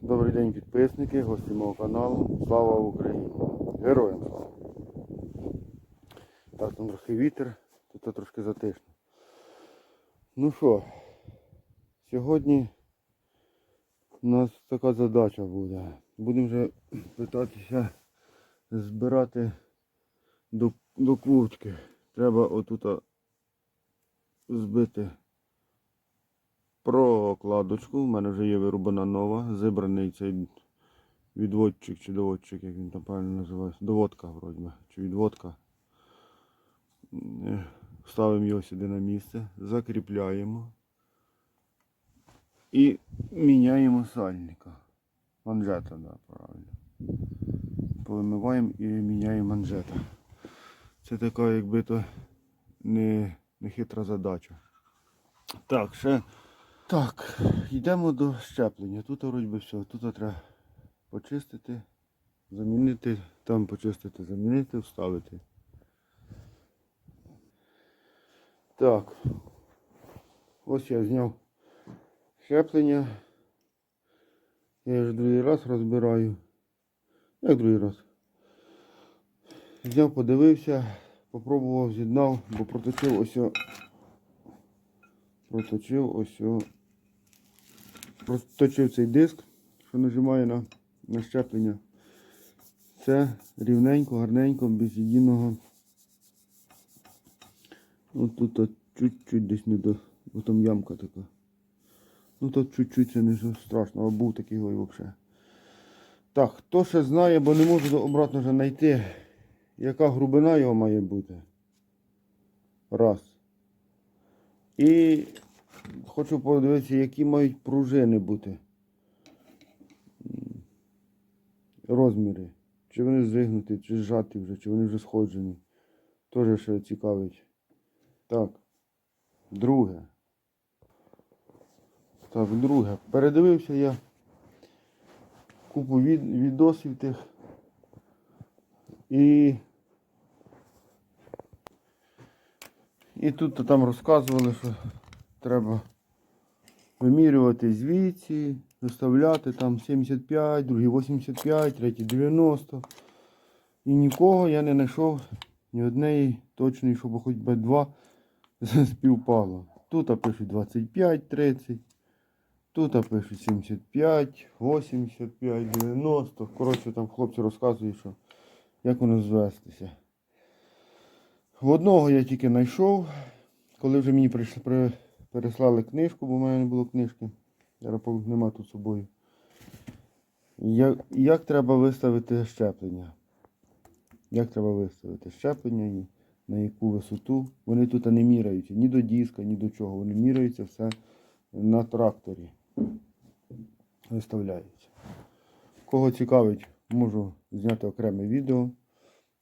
Добрий день підписники, гості мого каналу. Слава Україні! Героям слава! Так, там трохи вітер, тут трошки затишно. Ну що, сьогодні у нас така задача буде. Будемо вже питатися збирати до, до квочки. Треба отут збити прокладочку. У мене вже є вирубана нова, зібраний цей відводчик чи доводчик, як він там правильно називається. Доводка вроді, чи відводка. Е, Ставимо його сюди на місце, закріпляємо і міняємо сальника. Манжета, да, правильно. Повимиваємо і міняємо манжета. Це така якби то не, не хитра задача. Так, ще так, йдемо до щеплення. Тут вроді би все. Тут треба почистити, замінити, там почистити, замінити, вставити. Так. Ось я зняв щеплення. Я вже другий раз розбираю. Як другий раз? Зняв, подивився, попробував, з'єднав, бо проточив ось. Проточив ось. Проточив цей диск, що нажимає на, на щеплення. Це рівненько, гарненько, без єдиного. Ну тут чуть-чуть десь не до. Бо там ямка така. Ну тут чуть-чуть це не страшно, а був такий ой взагалі. Так, хто ще знає, бо не можу обратно вже знайти, яка грубина його має бути. Раз. І хочу подивитися, які мають пружини бути. Розміри. Чи вони зігнуті, чи зжаті вже, чи вони вже сходжені. Теж ще цікавить. Так. Друге. Так, друге. Передивився я купу від, відосів тих. І. І тут там розказували, що треба вимірювати звідси, виставляти там 75, другий 85, третій 90. І нікого я не знайшов ні однієї точної, щоб хоч би два співпало. Тут пишуть 25, 30. Тут пишуть 75, 85, 90. Коротше, там хлопці розказують, що як воно звестися. В одного я тільки знайшов, коли вже мені прийшли, при, переслали книжку, бо в мене не було книжки. Зараз пов- нема тут з собою. Як, як треба виставити щеплення? Як треба виставити щеплення і на яку висоту? Вони тут не міряються ні до диска, ні до чого. Вони міряються все на тракторі. Виставляються. Кого цікавить, можу зняти окреме відео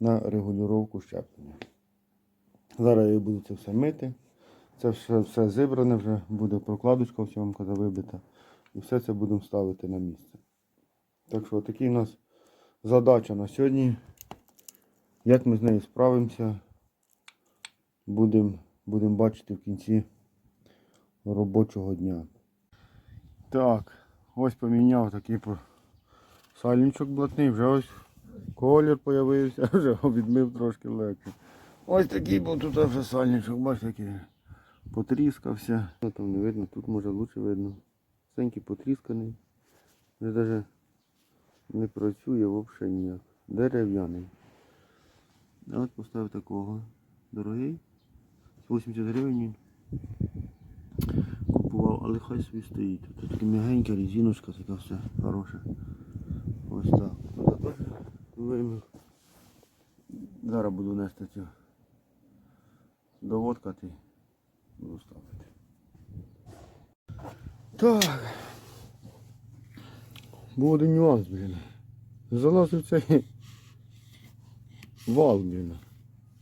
на регулювання щеплення. Зараз я буду це все мити. Це все, все зібране вже, буде прокладочка в цьому коли вибита. І все це будемо ставити на місце. Так що такі у нас задача на сьогодні. Як ми з нею справимося, будемо будем бачити в кінці робочого дня. Так, ось поміняв такий сальничок блатний, вже ось колір з'явився, вже відмив трошки легше. Ось такий був тут вже сальничок, бачите, потріскався. Ну, Там не видно, тут може лучше видно. Сенький потрісканий. Вже навіть не працює взагалі ніяк. Дерев'яний. А поставив такого. Дорогий. 80 гривень купував, але хай собі стоїть. Тут така м'ягенька резиночка, така все хороша. Ось так. Вимив. Зараз буду нести цю доводкати. Буду ставити. Так. Був один нюанс, блін. Залазив цей вал, блін.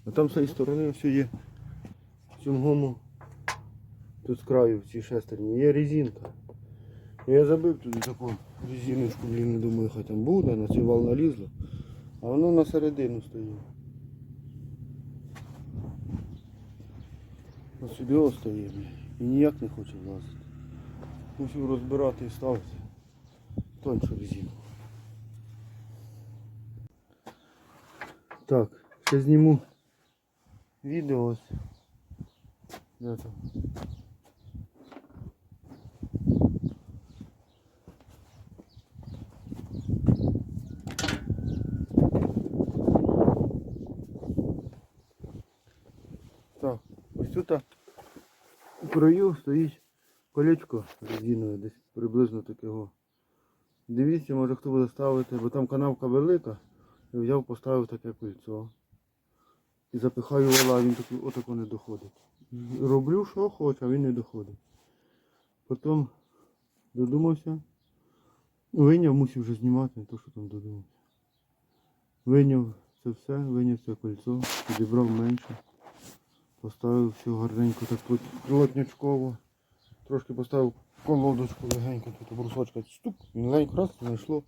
А там з цієї сторони все є. В цьому тут з краю в цій шестерні є резинка. Я забив туди таку резиночку, блін, не думаю, хай там буде, на цей вал налізло. А воно на середину стоїть. Ось сюди ось. І ніяк не хоче влазити. Мусив розбирати і ставити. тоншу резину. Так, ще зніму відео ось. Де? Так, ось тут а, у краю стоїть колечко резинове, десь приблизно такого. Дивіться, може хто буде ставити, бо там канавка велика. Я взяв, поставив таке кольцо. І запихаю вала, він такий отако не доходить. Роблю, що хочу, а він не доходить. Потім додумався. Виняв, мусив вже знімати, не то що там додумався. Виняв це все, виняв це кольцо, підібрав менше. Поставив все гарненько, так плотнячково. Трошки поставив колодочку легенько, тут брусочка стук, він легенько раз знайшло.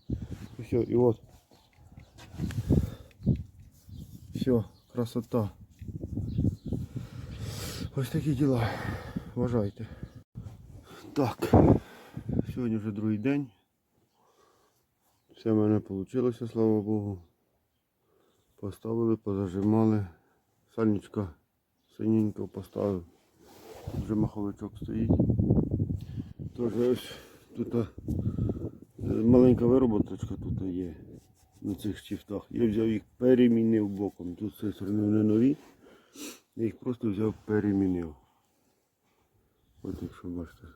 І все, і от. Все, красота. Ось такі діла. Вважайте. Так. Сьогодні вже другий день. Все в мене вийшло, слава Богу. Поставили, позажимали. Сальничка синенько поставив. Вже маховичок стоїть. Тож ось тут е, маленька вироботочка тут є на цих штифтах. Я взяв їх, перемінив боком. Тут цієї сторони вони нові. Я їх просто взяв, перемінив. От якщо бачите.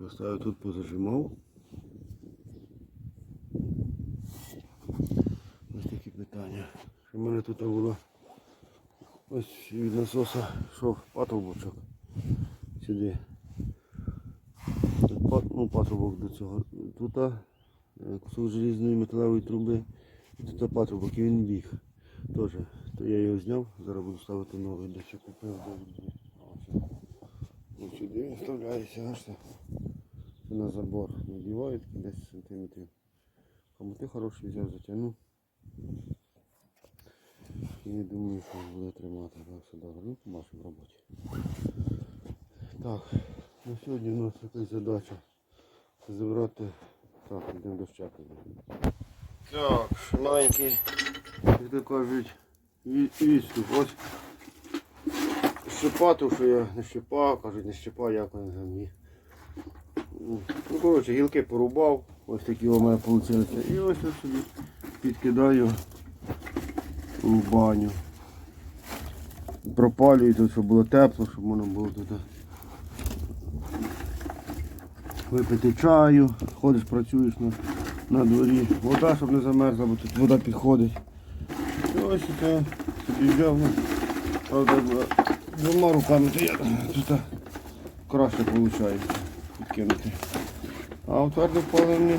Поставив тут, позажимав. Ось такі питання. Що в мене тут було ось від насоса йшов патрубочок сюди. Ну, патрубок до цього. Тут е, кусок желізної металевої труби. Тут патрубок і він біг. Теж. То я його зняв, зараз буду ставити новий, де ще купив де. Ось сюди він вставляється, бачите. Це на забор надівають 10 сантиметрів. Хомути хороші взяв, затягнув. І думаю, що буде тримати. Так, все добре. Ну, побачимо в роботі. Так, на сьогодні у нас якась задача. Це забрати. Так, йдемо до щеплення. Так, маленький, як то кажуть, відступ. Ось щепату, що я не щепав, кажуть, не щепав, як вони там є. Ну, коротше, гілки порубав, ось такі у мене вийшли. І ось я собі підкидаю у баню. Пропалюю тут, щоб було тепло, щоб можна було тут випити чаю, ходиш, працюєш на, на дворі. Вода, щоб не замерзла, бо тут вода підходить. І ось це собі взяв. ну, Правда, двома руками то я тут краще виходить підкинути. А в твердопаливні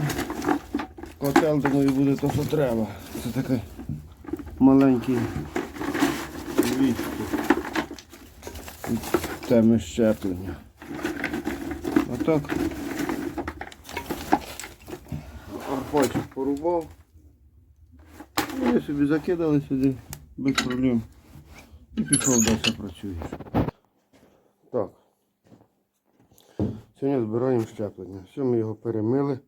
котел, думаю, буде то, що треба. Це такий маленький відступ від теми щеплення. Отак. Арпачик порубав. І собі закидали сюди без проблем. І пішов далі працює. Так. Сьогодні збираємо щеплення. Все, ми його перемили.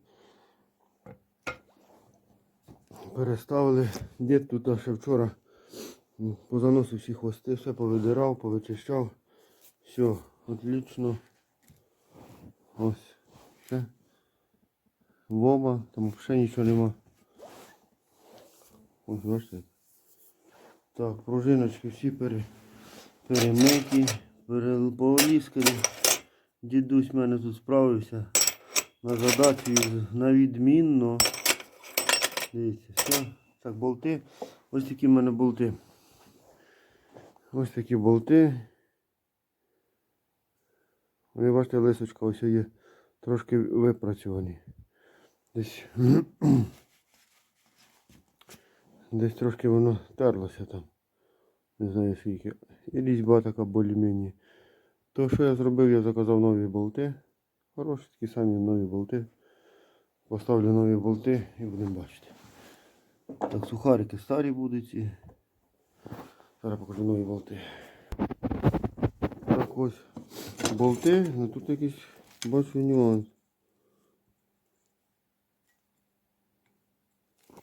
Переставили. Дід тут ще вчора позаносив всі хвости, все повидирав, повичищав. Все, отлично. Ось. Все. Воба, там взагалі нічого нема. Ось бачите. Так, пружиночки всі пере, перемиті, переполіскані. Дідусь в мене тут справився на задачу на відмінно. Дивіться, все. Так, болти. Ось такі в мене болти. Ось такі болти. Ви бачите, лисочка ось є трошки випрацьовані. Десь десь трошки воно терлося там. Не знаю скільки. І різьба така більш-менш. То що я зробив, я заказав нові болти. Хороші такі самі нові болти. Поставлю нові болти і будемо бачити. Так, сухарики старі будуть ці. Зараз покажу нові болти. Так ось болти, ну тут якийсь бачу нюанс.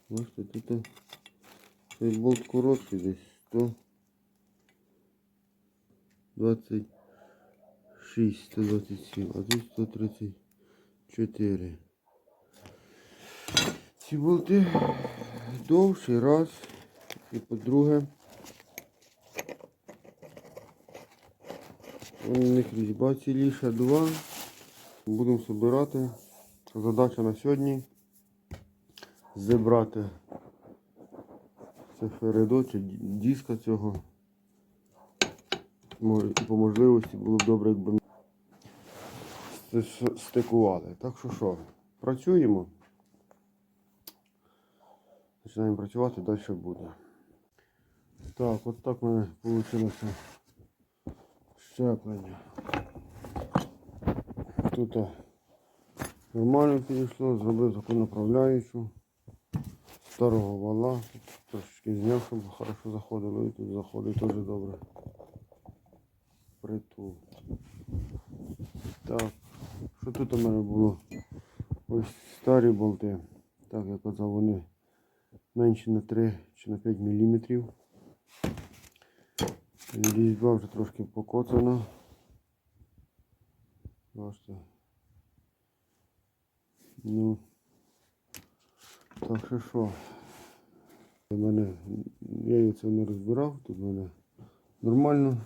Бачите, тут цей болт короткий десь 100. 26, 127, а тут 134. Ці болти довший раз. І по-друге, у них різьба ціліша два. Будемо збирати. Задача на сьогодні зібрати це фередо чи диска цього. І по можливості було б добре, якби стикували. Так що що, працюємо. Починаємо працювати, далі буде. Так, от так в мене вийшло щеплення. Тут нормально підійшло, зробив таку направляючу старого вала. Трошечки зняв, щоб хорошо заходило і тут заходить теж добре. Притул. Так, що тут у мене було? Ось старі болти. Так, я казав, вони менше на 3 чи на 5 мм. Різьба вже трошки покоцана. Бачите. Ну, так що що? У мене, я її це не розбирав, тут в мене нормально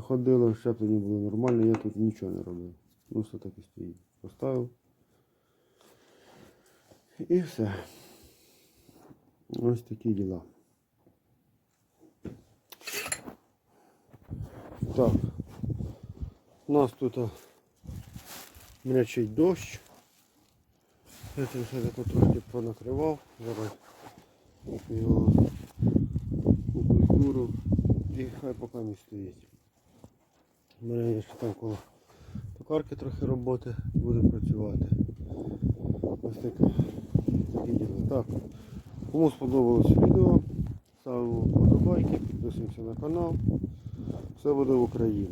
ходило, щеплення було нормально, я тут нічого не робив. Ну все так і стоїть. Поставив. І все. Ось такі діла. Так. У нас тут а, м'ячий дощ. Я це все тако понакривав. Зараз його у культуру і хай поки не стоїть. У мене є ще там коло токарки трохи роботи, буде працювати. Ось таке. Такі діла. Так. Кому сподобалось відео, ставимо вподобайки, підписуємося на канал. Все буде в Україні.